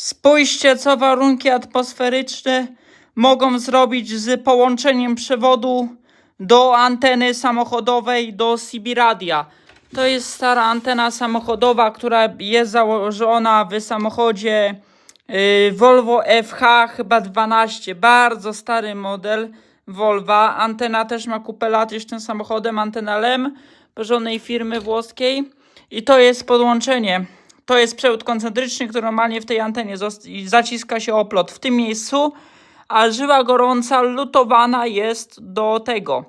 Spójrzcie, co warunki atmosferyczne mogą zrobić z połączeniem przewodu do anteny samochodowej do CB radia. To jest stara antena samochodowa, która jest założona w samochodzie yy, Volvo FH chyba 12. Bardzo stary model Volva. Antena też ma kupę lat już tym samochodem. Antena LEM porządnej firmy włoskiej. I to jest podłączenie. To jest przewód koncentryczny, który normalnie w tej antenie zaciska się oplot w tym miejscu, a żyła gorąca lutowana jest do tego.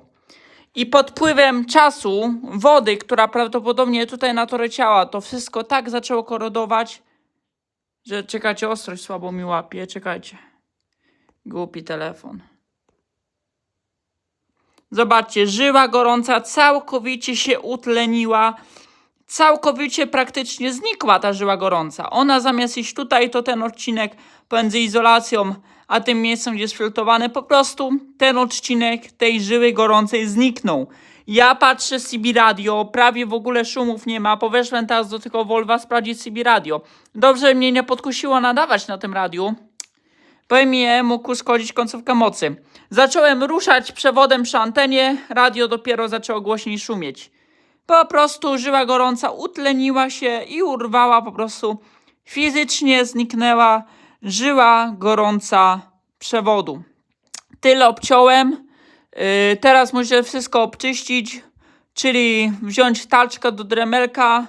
I pod wpływem czasu, wody, która prawdopodobnie tutaj na to leciała, to wszystko tak zaczęło korodować, że czekajcie, ostrość słabo mi łapie, czekajcie. Głupi telefon. Zobaczcie, żyła gorąca całkowicie się utleniła, całkowicie praktycznie znikła ta żyła gorąca. Ona zamiast iść tutaj, to ten odcinek pomiędzy izolacją a tym miejscem, gdzie jest filtrowany, po prostu ten odcinek tej żyły gorącej zniknął. Ja patrzę CB radio, prawie w ogóle szumów nie ma. Poweszłem teraz do tego Volva sprawdzić CB radio. Dobrze mnie nie podkusiło nadawać na tym radiu. Bo mnie mógł uszkodzić końcówkę mocy. Zacząłem ruszać przewodem przy antenie, radio dopiero zaczęło głośniej szumieć. Po prostu żyła gorąca utleniła się i urwała po prostu fizycznie zniknęła żyła gorąca przewodu. Tyle obciąłem. Yy, teraz muszę wszystko obczyścić, czyli wziąć talczkę do dremelka,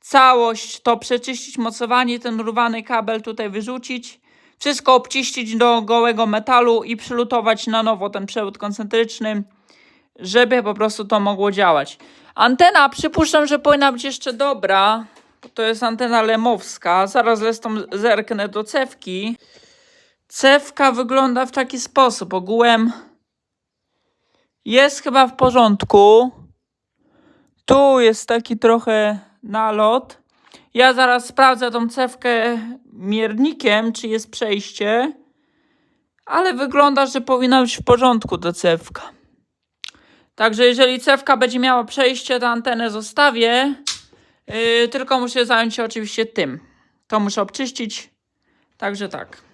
całość to przeczyścić, mocowanie, ten urwany kabel tutaj wyrzucić, wszystko obczyścić do gołego metalu i przylutować na nowo ten przewód koncentryczny, żeby po prostu to mogło działać. Antena przypuszczam, że powinna być jeszcze dobra. To jest antena lemowska. Zaraz zresztą zerknę do cewki. Cewka wygląda w taki sposób. Ogółem jest chyba w porządku. Tu jest taki trochę nalot. Ja zaraz sprawdzę tą cewkę miernikiem, czy jest przejście. Ale wygląda, że powinna być w porządku ta cewka. Także jeżeli cewka będzie miała przejście, to antenę zostawię. Yy, tylko muszę zająć się oczywiście tym. To muszę obczyścić. Także tak.